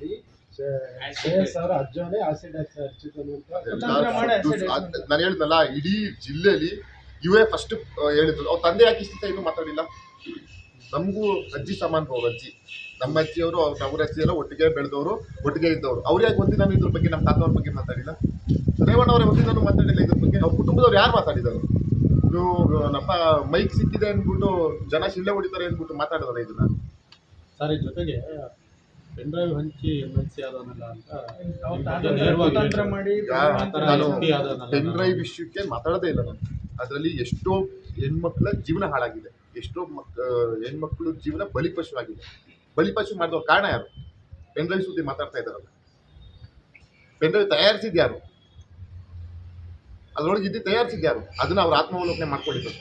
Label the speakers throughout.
Speaker 1: ಅಲ್ಲಿ ಶ್ರೇಯಸ್ ಅವರ ಅಜ್ಜನೇ ಆಸಿಡ್ ಅಂತ
Speaker 2: ನಾನು ಹೇಳಿದ್ನಲ್ಲ ಇಡೀ ಜಿಲ್ಲೆಯಲ್ಲಿ ಇವೇ ಫಸ್ಟ್ ಹೇಳಿದ್ರು ಅವ್ರ ತಂದೆ ಯಾಕೆ ಇಷ್ಟ ಇನ್ನೂ ಮಾತಾಡಿಲ್ಲ. ನಮಗೂ ಅಜ್ಜಿ ಸಮಾನ ಅವ್ರ ಅಜ್ಜಿ. ನಮ್ಮ ಅಜ್ಜಿಯವರು ಅವ್ರ ಅವ್ರ ಅಜ್ಜಿ ಎಲ್ಲ ಒಟ್ಟಿಗೆ ಬೆಳೆದವರು ಒಟ್ಟಿಗೆ ಇದ್ದವರು. ಅವ್ರು ಯಾಕೆ ಒಂದಿನ ಇದ್ರ ಬಗ್ಗೆ ನಮ್ಮ ತಾತವ್ರ ಬಗ್ಗೆ ಮಾತಾಡಿಲ್ಲ? ರೇವಣ್ಣ ಅವರೇ ನಾನು ಮಾತಾಡಿಲ್ಲ ಇದ್ರ ಬಗ್ಗೆ. ಅವ್ರ ಕುಟುಂಬದವ್ರು ಯಾರು ಮಾತಾಡಿದರು? ಇದು ನಮ್ಮ ಮೈಕ್ ಸಿಕ್ಕಿದೆ ಅಂದ್ಬಿಟ್ಟು ಜನ ಶಿಳ್ಳೆ ಹೊಡಿತಾರೆ ಅಂದ್ಬಿಟ್ಟು ಮಾತಾಡಿದಾರೆ ಇದನ್ನ.
Speaker 3: ಸರ್ ಈ ಪೆನ್ಡ್ರೈವ್ ಹಂಚಿ ಎಂ ಎಲ್ ಸಿ ಆದನಲ್ಲ ಅಂತ
Speaker 2: ಪೆನ್ ಡ್ರೈವ್ ವಿಷಯಕ್ಕೆ ಮಾತಾಡೋದೇ ಇಲ್ಲ ನಾನು. ಅದರಲ್ಲಿ ಎಷ್ಟೋ ಹೆಣ್ಮಕ್ಳ ಜೀವನ ಹಾಳಾಗಿದೆ. ಎಷ್ಟೋ ಮಕ್ ಹೆಣ್ಮಕ್ಳು ಜೀವನ ಬಲಿಪಶು ಆಗಿದೆ ಬಲಿಪಶು ಮಾಡಿದವ್ರ ಕಾರಣ ಯಾರು? ಪೆನ್ ಡ್ರೈವ್ ಸುದ್ದಿ ಮಾತಾಡ್ತಾ ಇದ್ದಾರಲ್ಲ. ಪೆನ್ ಡ್ರೈವ್ ತಯಾರಿಸಿದ್ ಯಾರು? ಅದ್ರೊಳಗೆ ಇದ್ದು ತಯಾರಿಸಿದ್ ಯಾರು? ಅದನ್ನ ಅವ್ರ ಆತ್ಮಾವಲೋಕನೆ ಮಾಡ್ಕೊಂಡಿದ್ದಾರೆ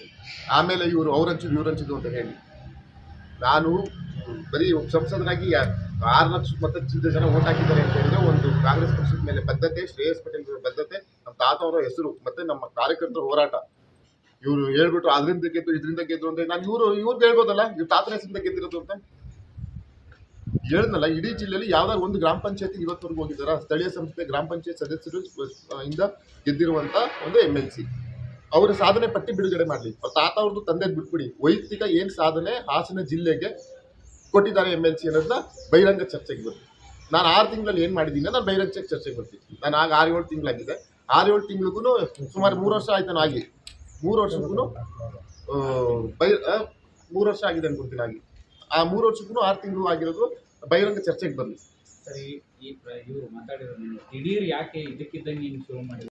Speaker 2: ಆಮೇಲೆ ಇವರು ಅವ್ರು ಹಂಚಿದ್ರು ಇವ್ರು ಹಂಚಿದ್ರು ಅಂತ ಹೇಳಿ. ನಾನು ಬರೀ ಒಬ್ಬ ಸಂಸದನಾಗಿ ಯಾ- ಆರು ಲಕ್ಷ ಚಿಲ್ಲರೆ ಜನ ಓಟ್ ಹಾಕಿದ್ದಾರೆ ಅಂತ ಹೇಳಿದ್ರೆ ಒಂದು ಕಾಂಗ್ರೆಸ್ ಪಕ್ಷದ ಮೇಲೆ ಬದ್ಧತೆ, ಶ್ರೇಯಸ್ ಪಟೇಲ್ ಬದ್ಧತೆ, ನಮ್ಮ ತಾತ ಅವರ ಹೆಸರು, ಮತ್ತೆ ನಮ್ಮ ಕಾರ್ಯಕರ್ತರ ಹೋರಾಟ. ಇವರು ಹೇಳ್ಬಿಟ್ಟು ಅದರಿಂದ ಗೆದ್ದು, ಇದರಿಂದ ಗೆದ್ದು ಅಂತ. ನಾನು ಇವರು ಇವ್ರಿಗೆ ಹೇಳ್ಬೋದಲ್ಲ? ಇವ್ರ ತಾತನ ಹೆಸರಿಂದ ಗೆದ್ದಿರೋದು ಅಂತ? ಹೇಳಿದ್ನಲ್ಲ, ಇಡೀ ಜಿಲ್ಲೆಯಲ್ಲಿ ಯಾವ್ದಾದ್ರು ಒಂದು ಗ್ರಾಮ ಪಂಚಾಯತ್ ಇವತ್ತವರೆಗೂ ಹೋಗಿದ್ದಾರ? ಸ್ಥಳೀಯ ಸಂಸ್ಥೆ, ಗ್ರಾಮ ಪಂಚಾಯತ್ ಸದಸ್ಯರು ಇಂದ ಗೆದ್ದಿರುವಂತ ಒಂದು ಎಂ ಎಲ್ ಸಿ ಅವರ ಸಾಧನೆ ಪಟ್ಟಿ ಬಿಡುಗಡೆ ಮಾಡಲಿ. ತಾತ ಅವ್ರದ್ದು ತಂದೆ ಬಿಟ್ಬಿಡಿ. ವೈಯಕ್ತಿಕ ಏನು ಸಾಧನೆ? ಹಾಸನ ಜಿಲ್ಲೆಗೆ ಕೊಟ್ಟಿದ್ದಾರೆ ಎಂ ಎಲ್ ಸಿ ಅನ್ನೋದನ್ನ ಬಹಿರಂಗ ಚರ್ಚೆಗೆ ಬರ್ತೀನಿ ನಾನು ಆರು ತಿಂಗಳಲ್ಲಿ ಏನು ಮಾಡಿದ್ದೀನಿ ನಾನು ಬಹಿರಂಗ ಚರ್ಚೆಗೆ ಬರ್ತೀನಿ. ನಾನು ಆಗ ಆರು ಏಳು ತಿಂಗಳಾಗಿದೆ. ಆರು ಏಳು ತಿಂಗಳಿಗೂ ಸುಮಾರು ಮೂರು ವರ್ಷ ಆಯ್ತು ನಾನು ಆಗಿ ಮೂರು ವರ್ಷಕ್ಕೂ ಬೈ ಮೂರು ವರ್ಷ ಆಗಿದೆ ಅನ್ಕೊಂತೀನಿ ಆಗಿ ಆ ಮೂರು ವರ್ಷಕ್ಕೂ ಆರು ತಿಂಗಳು ಆಗಿರೋದು ಬಹಿರಂಗ ಚರ್ಚೆಗೆ ಬರಲಿ
Speaker 4: ಸರಿ, ಈ ಇವರು ಮಾತಾಡಿರೋ ದಿಢೀರ್ ಯಾಕೆ ಇದಕ್ಕಿದ್ದಂಗೆ ಶುರು ಮಾಡಿದ್ರು